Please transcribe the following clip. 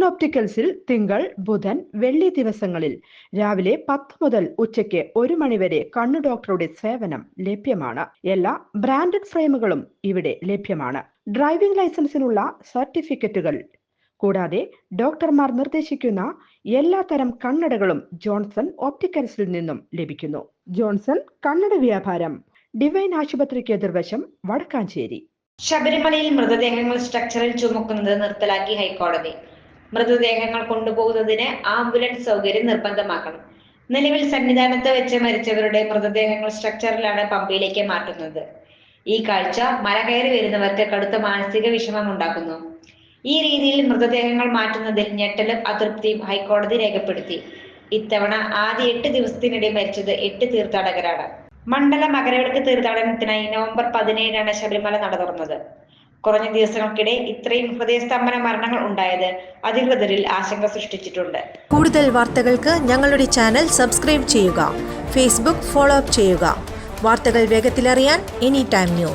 ഓപ്റ്റിക്കൽസിൽ തിങ്കൾ ബുധൻ വെള്ളി ദിവസങ്ങളിൽ രാവിലെ പത്ത് മുതൽ ഉച്ചയ്ക്ക് ഒരു മണിവരെ കണ്ണു ഡോക്ടറുടെ സേവനം ലഭ്യമാണ്. എല്ലാ ബ്രാൻഡഡ് ഫ്രെയിമുകളും ഇവിടെ ലഭ്യമാണ്. ഡ്രൈവിംഗ് ലൈസൻസിനുള്ള സർട്ടിഫിക്കറ്റുകൾ. കൂടാതെ ഡോക്ടർമാർ നിർദ്ദേശിക്കുന്ന എല്ലാ തരം കണ്ണടകളും ജോൺസൺ ഓപ്റ്റിക്കൽസിൽ നിന്നും ലഭിക്കുന്നു. ജോൺസൺ കണ്ണട വ്യാപാരം ഡിവൈൻ ആശുപത്രിക്ക് എതിർവശം വടക്കാഞ്ചേരി. ശബരിമലയിൽ മൃതദേഹങ്ങൾ സ്ട്രക്ചറിൽ ചുമക്കുന്നത് നിർത്തലാക്കി ഹൈക്കോടതി. മൃതദേഹങ്ങൾ കൊണ്ടുപോകുന്നതിന് ആംബുലൻസ് സൗകര്യം നിർബന്ധമാക്കണം. നിലവിൽ സന്നിധാനത്ത് വെച്ച് മരിച്ചവരുടെ മൃതദേഹങ്ങൾ സ്ട്രക്ചറിലാണ് പമ്പയിലേക്ക് മാറ്റുന്നത്. ഈ കാഴ്ച മല കയറി വരുന്നവർക്ക് കടുത്ത മാനസിക വിഷമം ഉണ്ടാക്കുന്നു. ഈ രീതിയിൽ മൃതദേഹങ്ങൾ മാറ്റുന്നതിൽ ഞെട്ടലും അതൃപ്തിയും ഹൈക്കോടതി രേഖപ്പെടുത്തി. ഇത്തവണ ആദ്യ എട്ട് ദിവസത്തിനിടെ മരിച്ചത് എട്ട് തീർത്ഥാടകരാണ്. മണ്ഡല മകരവിളക്ക് തീർത്ഥാടനത്തിനായി നവംബർ പതിനേഴിനാണ് ശബരിമല നട തുറന്നത് കുറഞ്ഞ ദിവസങ്ങൾക്കിടെ ഇത്രയും ഹൃദയസ്തംഭന മരണങ്ങൾ ഉണ്ടായത് അധികൃതരിൽ ആശങ്ക സൃഷ്ടിച്ചിട്ടുണ്ട്. കൂടുതൽ വാർത്തകൾക്ക് ഞങ്ങളുടെ ചാനൽ സബ്സ്ക്രൈബ് ചെയ്യുക ഫേസ്ബുക്ക് ഫോളോ അപ്പ് ചെയ്യുക. വാർത്തകൾ വേഗത്തിലറിയാൻ എനി ടൈം ന്യൂസ്.